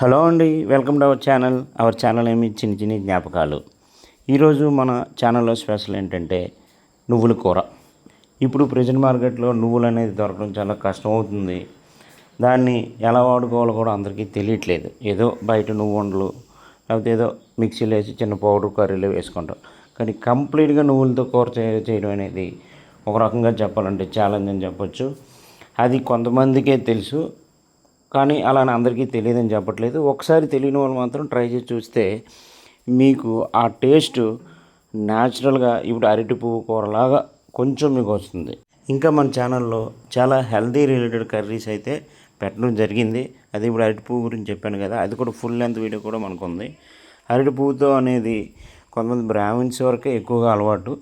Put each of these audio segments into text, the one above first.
Hello అండి welcome to our channel. Our channel ఏమి చిన్న చిన్న జ్ఞాపకాలు. ఈరోజు మన ఛానల్లో స్పెషల్ ఏంటంటే నువ్వుల కూర. ఇప్పుడు ప్రజెంట్ మార్కెట్లో నువ్వులు అనేది దొరకడం చాలా కష్టం అవుతుంది. దాన్ని ఎలా వాడుకోవాలో కూడా అందరికీ తెలియట్లేదు. ఏదో బయట నువ్వు వండలు లేకపోతే ఏదో మిక్సీలో వేసి చిన్న పౌడర్ కర్రీలో వేసుకుంటాం కానీ కంప్లీట్గా నువ్వులతో కూర చే- చేయడం అనేది ఒక రకంగా చెప్పాలంటే ఛాలెంజ్ అని చెప్పొచ్చు. అది కొంతమందికే తెలుసు కానీ అలా అని అందరికీ తెలియదని చెప్పట్లేదు. ఒకసారి తెలియని వాళ్ళు మాత్రం ట్రై చేసి చూస్తే మీకు ఆ టేస్ట్ న్యాచురల్గా ఇప్పుడు అరటి పువ్వు కూరలాగా కొంచెం మీకు వస్తుంది. ఇంకా మన ఛానల్లో చాలా హెల్దీ రిలేటెడ్ కర్రీస్ అయితే పెట్టడం జరిగింది. అది ఇప్పుడు అరటి పువ్వు గురించి చెప్పాను కదా అది కూడా ఫుల్ లెంత్ వీడియో కూడా మనకు ఉంది అరటి పువ్వుతో అనేది కొంతమంది బ్రాహ్మిన్స్ వరకే ఎక్కువగా అలవాటు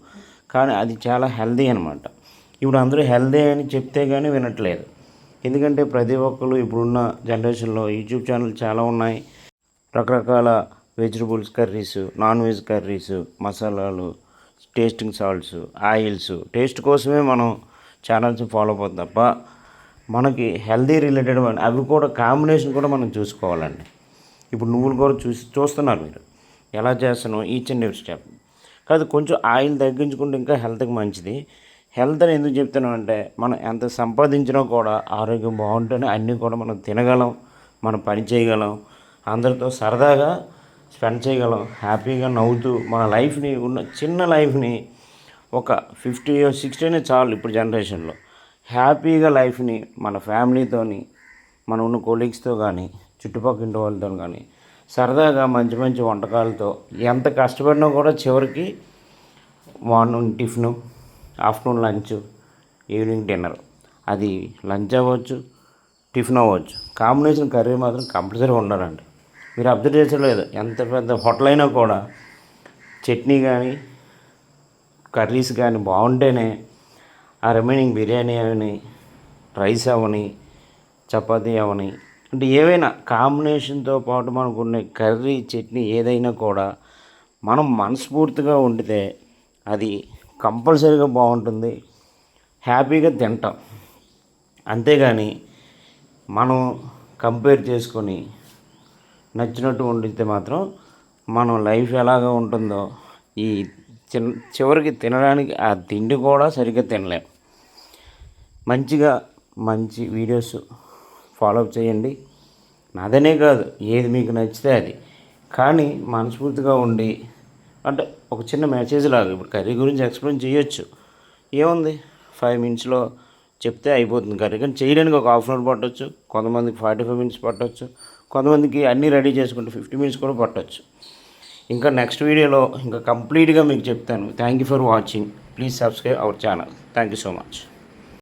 కానీ అది చాలా హెల్దీ అనమాట ఇప్పుడు అందరూ హెల్దీ అని చెప్తే కానీ వినట్లేదు. ఎందుకంటే ప్రతి ఒక్కరు ఇప్పుడున్న జనరేషన్లో యూట్యూబ్ ఛానల్ చాలా ఉన్నాయి. రకరకాల vegetables curries non veg curries మసాలాలు టేస్టింగ్ సాల్ట్స్ ఆయిల్స్. టేస్ట్ కోసమే మనం ఛానల్స్ ఫాలో అవుతాం తప్ప మనకి హెల్దీ రిలేటెడ్ అవి కూడా కాంబినేషన్ కూడా మనం చూసుకోవాలండి. ఇప్పుడు నువ్వులు కూడా చూసి చూస్తున్నారు మీరు. ఎలా చేస్తానో ఈచ్ అండ్ ఎవ్రీ స్టెప్. కాదు కొంచెం ఆయిల్ తగ్గించుకుంటే ఇంకా హెల్త్కి మంచిది. హెల్త్ అని ఎందుకు చెప్తున్నాం అంటే మనం ఎంత సంపాదించినా కూడా ఆరోగ్యం బాగుంటేనే అన్నీ కూడా మనం తినగలం మనం పని చేయగలం. అందరితో సరదాగా స్పెండ్ చేయగలం హ్యాపీగా నవ్వుతూ మన లైఫ్ని ఉన్న చిన్న లైఫ్ని ఒక ఫిఫ్టీ సిక్స్టీనే చాలు ఇప్పుడు జనరేషన్లో. హ్యాపీగా లైఫ్ని మన ఫ్యామిలీతోని మన ఉన్న కొలీగ్స్తో కానీ చుట్టుపక్కల వాళ్ళతో కానీ సరదాగా మంచి మంచి వంటకాలతో ఎంత కష్టపడినా కూడా చివరికి morning tiffin afternoon lunch evening dinner. అది లంచ్ అవ్వచ్చు టిఫిన్ అవ్వచ్చు. కాంబినేషన్ కర్రీ మాత్రం కంపల్సరీ ఉండాలండి. మీరు అబ్జర్వ్ చేసలేదు ఎంత పెద్ద హోటల్ అయినా కూడా చట్నీ కానీ కర్రీస్ కానీ బాగుంటేనే ఆ రిమైనింగ్ బిర్యానీ అవని రైస్ అవని చపాతీ అవని అంటే ఏవైనా కాంబినేషన్తో పాటు మనకు ఉండే కర్రీ చట్నీ ఏదైనా కూడా మనం మనస్ఫూర్తిగా వండితే అది కంపల్సరీగా బాగుంటుంది. హ్యాపీగా తింటాం. అంతేగాని మనం కంపేర్ చేసుకొని నచ్చినట్టు వండితే మాత్రం మనం లైఫ్ ఎలాగ ఉంటుందో ఈ చిన్న చివరికి తినడానికి ఆ తిండి కూడా సరిగ్గా తినలేం. మంచిగా మంచి వీడియోస్ ఫాలో అప్ చేయండి. నాదనే కాదు ఏది మీకు నచ్చితే అది. కానీ మనస్ఫూర్తిగా ఉండి అంటే ఒక చిన్న మెసేజ్ లాగా ఇప్పుడు కర్రీ గురించి ఎక్స్ప్లెయిన్ చేయొచ్చు. ఏముంది? ఫైవ్ మినిట్స్లో చెప్తే అయిపోతుంది కర్రీ. కానీ చేయడానికి ఒక హాఫ్ అన్ అవర్ పట్టవచ్చు కొంతమందికి ఫార్టీ ఫైవ్ మినిట్స్ పట్టవచ్చు కొంతమందికి అన్నీ రెడీ చేసుకుంటే ఫిఫ్టీ మినిట్స్ కూడా పట్టవచ్చు ఇంకా నెక్స్ట్ వీడియోలో ఇంకా కంప్లీట్గా మీకు చెప్తాను. Thank you for watching please subscribe our channel thank you so much